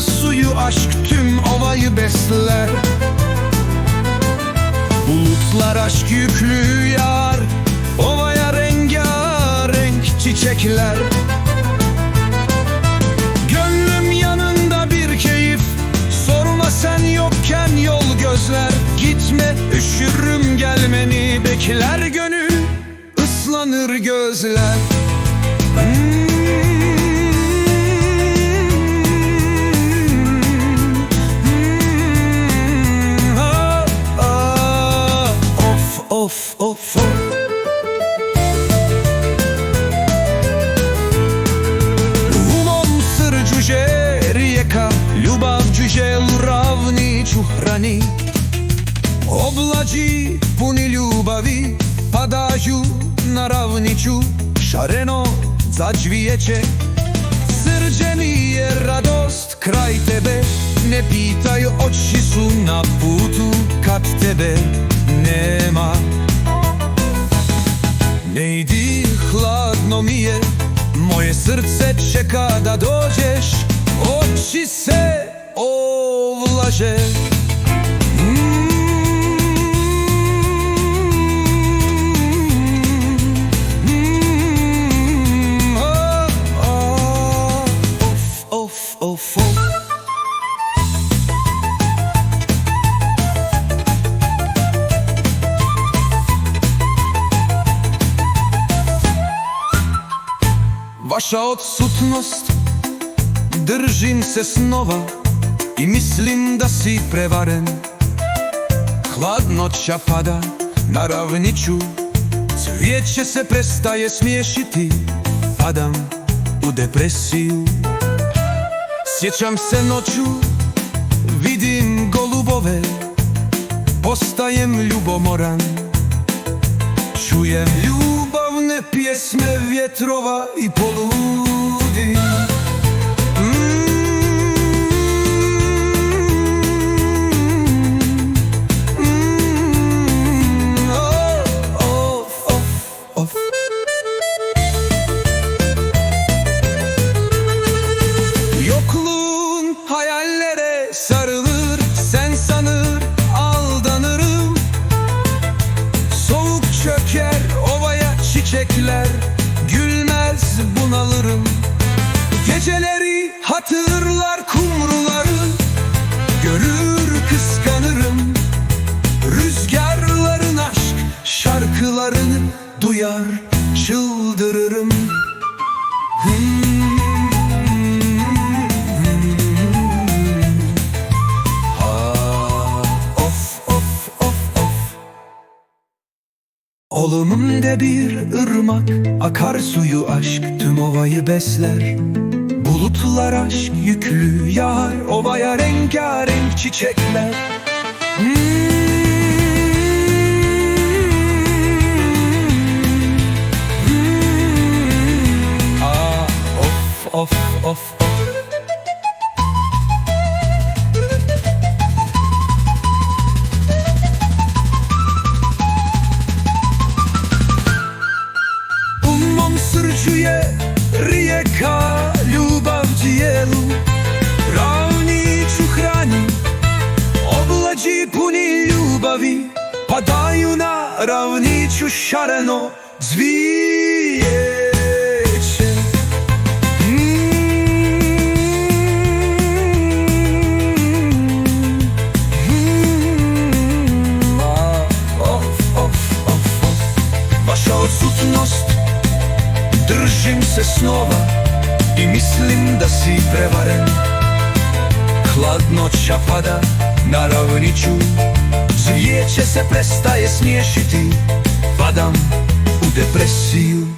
suyu aşk tüm ovayı besler. Bulutlar aşk yüklü yar Ovaya rengarenk çiçekler. Gönlüm yanında bir keyif Sorma sen yokken yol gözler. Gitme üşürüm gelmeni bekler gönül ıslanır gözler Of of of. Of Umom srđuže rijeka čuhrani Oblađi puni ljubavi Padaju na ravniću Šareno začvijeće Srđeni je radost kraj tebe Ne pitaju oči su na putu Kad tebe nema мъже. Ваша отсутност Държим се снова I mislim da si prevaren. Hladnoća pada na ravniću Cvijeće se prestaje smiješiti. Padam u depresiju. Sjećam se noću Vidim golubove. Postajem ljubomoran. Čujem ljubavne pjesme vjetrova i poludi çöker ovaya çiçekler. Gülmez bunalırım. Geceleri hatırlar kumruları. Görür kıskanırım. Rüzgarların aşk şarkılarını duyar. Çıldırırım Olumumda bir ırmak Akarsuyu aşk tüm ovayı besler. Bulutlar aşk yüklü yağar Ovaya rengarenk çiçekler. Hmm. Ah, of Присвячує рієка любов дієлу, равніч у храні, обладі пуні любові, падаю на равнічу шарено звіє. Ваша Držim se snova I mislim da si prevaren. Hladnoća pada na ravniću Zvijeće se prestaje smiješiti. Padam u depresiju